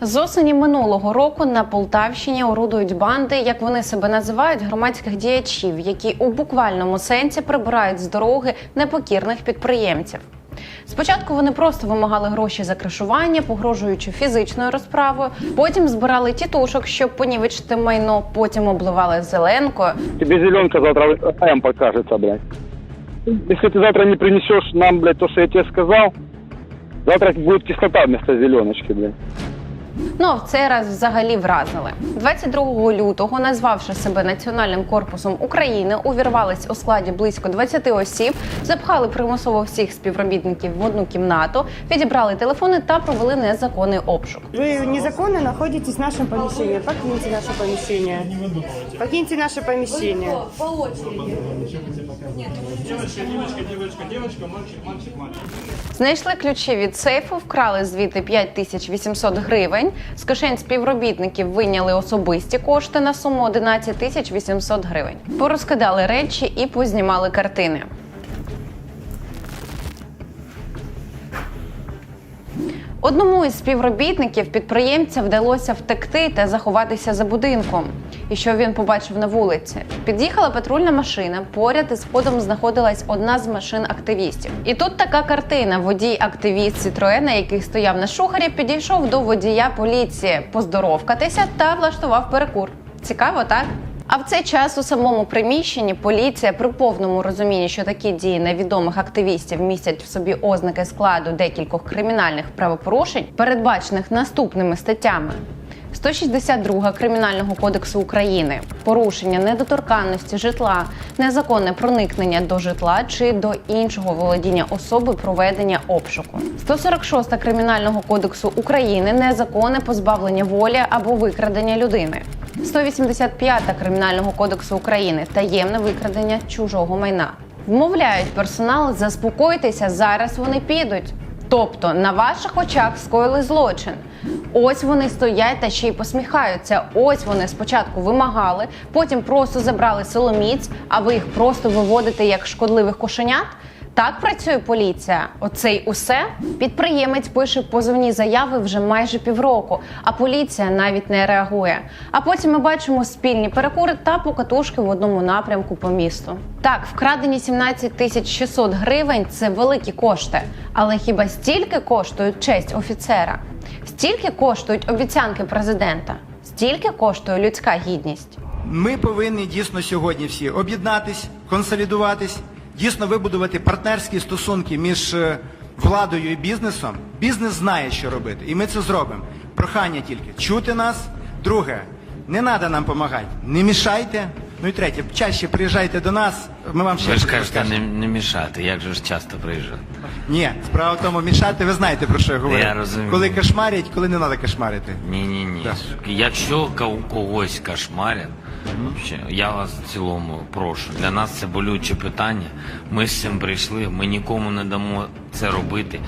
З осені минулого року на Полтавщині орудують банди, як вони себе називають, громадських діячів, які у буквальному сенсі прибирають з дороги непокірних підприємців. Спочатку вони просто вимагали гроші за кришування, погрожуючи фізичною розправою. Потім збирали тітушок, щоб понівечити майно. Потім обливали зеленкою. Тебе зеленка завтра М покажется, блядь. Если ты завтра не принесешь нам, блядь, то, что я тебе сказал, завтра будет кислота вместо зеленочки, блядь. Ну а в цей раз взагалі вразили. 22 лютого, назвавши себе Національним корпусом України, увірвались у складі близько 20 осіб, запхали примусово всіх співробітників в одну кімнату, відібрали телефони та провели незаконний обшук. Вы незаконно находитесь в нашем помещении. Покиньте наше помещение. Покиньте наше помещение. Знайшли ключі від сейфу, вкрали звідти 5800 гривень. З кишень співробітників вийняли особисті кошти на суму 11 тисяч 800 гривень. Порозкидали речі і познімали картини. Одному із співробітників підприємця вдалося втекти та заховатися за будинком. І що він побачив на вулиці? Під'їхала патрульна машина. Поряд із входом знаходилась одна з машин активістів. І тут така картина: водій активіст Сітроена, який стояв на шухарі, підійшов до водія поліції поздоровкатися та влаштував перекур. Цікаво, так? А в цей час у самому приміщенні поліція при повному розумінні, що такі дії невідомих активістів містять в собі ознаки складу декількох кримінальних правопорушень, передбачених наступними статтями. 162 Кримінального кодексу України порушення недоторканності житла, незаконне проникнення до житла чи до іншого володіння особи проведення обшуку. 146 Кримінального кодексу України незаконне позбавлення волі або викрадення людини. 185 Кримінального кодексу України таємне викрадення чужого майна. Вмовляють персонал, заспокойтеся, зараз вони підуть. Тобто на ваших очах скоїли злочин. Ось вони стоять та ще й посміхаються. Ось вони спочатку вимагали, потім просто забрали силоміць, а ви їх просто виводите як шкодливих кошенят. Так працює поліція. Оцей усе підприємець пише позовні заяви вже майже півроку, а поліція навіть не реагує. А потім ми бачимо спільні перекури та покатушки в одному напрямку по місту. Так, вкрадені 17 тисяч 600 гривень це великі кошти. Але хіба стільки коштують честь офіцера? Стільки коштують обіцянки президента? Стільки коштує людська гідність? Ми повинні дійсно сьогодні всі об'єднатись, консолідуватись, дійсно вибудувати партнерські стосунки між е, владою і бізнесом. Бізнес знає, що робити, і ми це зробимо. Прохання тільки чути нас. Друге, не треба нам допомагати. Не мішайте. Ну і третє, чаще приїжджайте до нас. Ми вам ще Ви ж кажете, не, не мішати. Як же ж часто приїжджати? Ні, справа в тому, мішати, ви знаєте про що я говорю. Я розумію. Коли кошмарять, коли не треба кошмарити. Ні, ні, ні. Так. Якщо ко- когось кошмарять, я вас в цілому прошу. Для нас це болюче питання. Ми з цим прийшли. Ми нікому не дамо це робити.